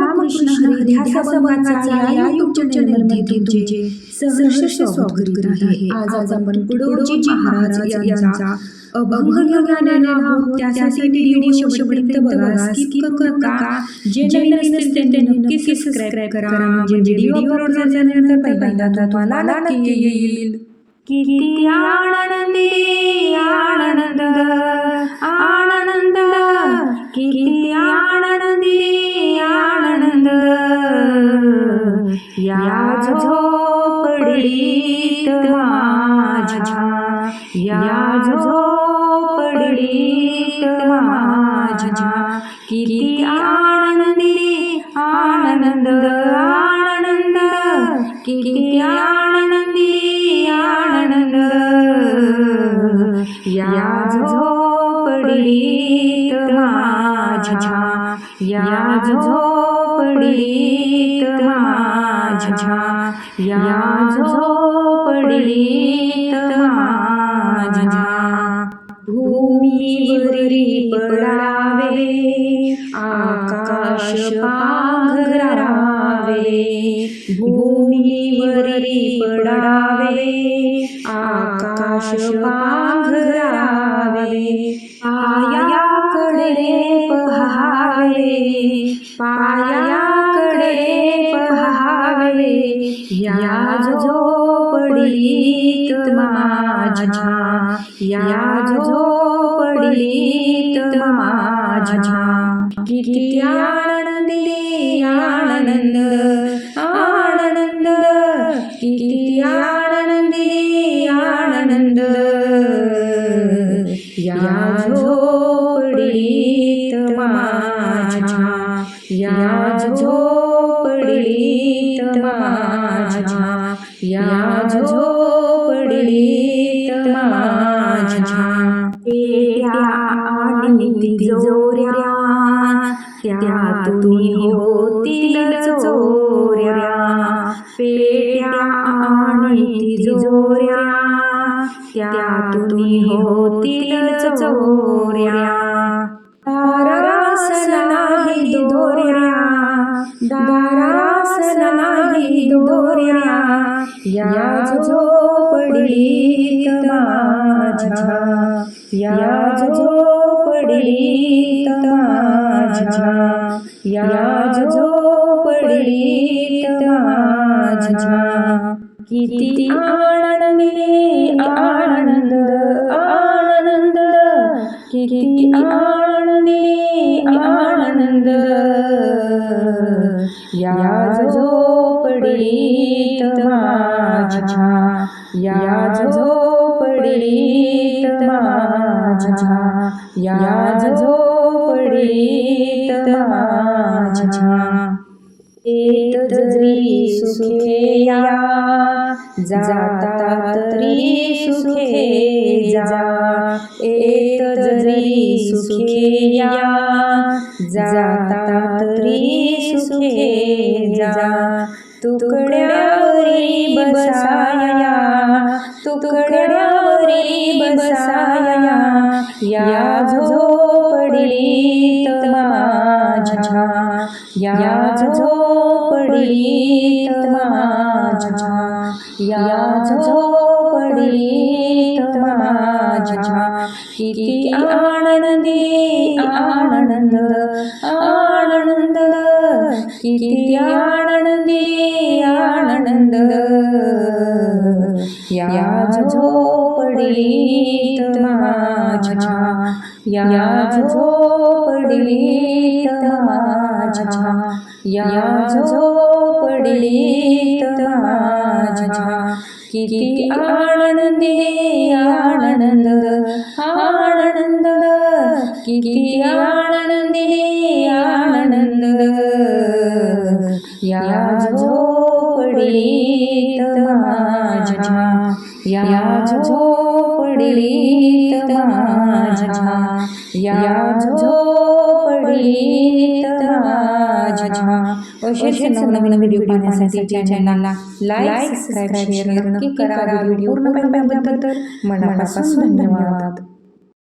रामकृष्ण हरी ध्यास संवादाचा या यूट्यूब चॅनलमध्ये तुमचे सहर्ष स्वागत करीत आहे. आज आपण पुढोजी महाराज यांचा अभंग आलेलो आहोत त्यासाठी व्हिडिओ शेवटपर्यंत बघा. स्किप करू नका. जे नवीन असतील ते नक्की सबस्क्राईब करा. म्हणजे व्हिडिओ अपलोड झाल्यानंतर पहिल्यांदा तुम्हाला नक्की येईल. किती आनंदी आनंद. आनंद. किती या झोपडीत माझ्या या झोपडीत माझ्या. किती आनंदी आनंद आनंद किती आनंदी आनंद. या झोपडीत माझ्या या झोपडीत माझ्या या झोपडीत माझ्या. भूमीवरी पडावे आकाश पाघरावे. भूमीवरी पडावे आकाश पाघरावे. आया पायाकडे पहावे पायाकडे पहावे. या झोपडीत माझ्या या झोपडीत माझ्या. किती आनंदी आनंद आनंद. किती आनंदी आनंद. या झोपडीत माझ्या या झोपडीत माझ्या. पेट्या आणि त्यातून होतील चोऱ्या. पेट्या आणि तिजोऱ्या त्यातून होतील चोऱ्या. दारास नाही दोऱ्या या झोपडीत माझ्या या झोपडीत माझ्या या झोपडीत माझ्या. किती आनंदी आनंद आनंद किती आनंद आनंदी आनंद. या झोपडीत माझ्या या झोपडीत माझ्या या झोपडीत माझ्या. येत जरी सुखे या जाता तरी सुखे जा येत जरी सुखे या जाता तरी सुखे जा तुकड्यावरी बसाया तुकड्यावरी बसाया या झोपडीत माझ्या या झोपडीत माझ्या या झोपडीत माझ्या. किती आनंदी आनंद आनंद किती आनंदी आनंद. या झोपडीत माझ्या. या झोपडीत माझ्या. या झोपडीत किती आनंदी आनंद आनंद किती आनंदी आनंद या झोपडीत माझ्या या झोपडीत माझ्या या झोपडीत माझ्या. असेच नवनवीन व्हिडिओ पाहण्यासाठी चॅनलला लाईक सबस्क्राईब शेअर नक्की करा व्हिडिओ पूर्ण पाहिल्याबद्दल मनापासून धन्यवाद.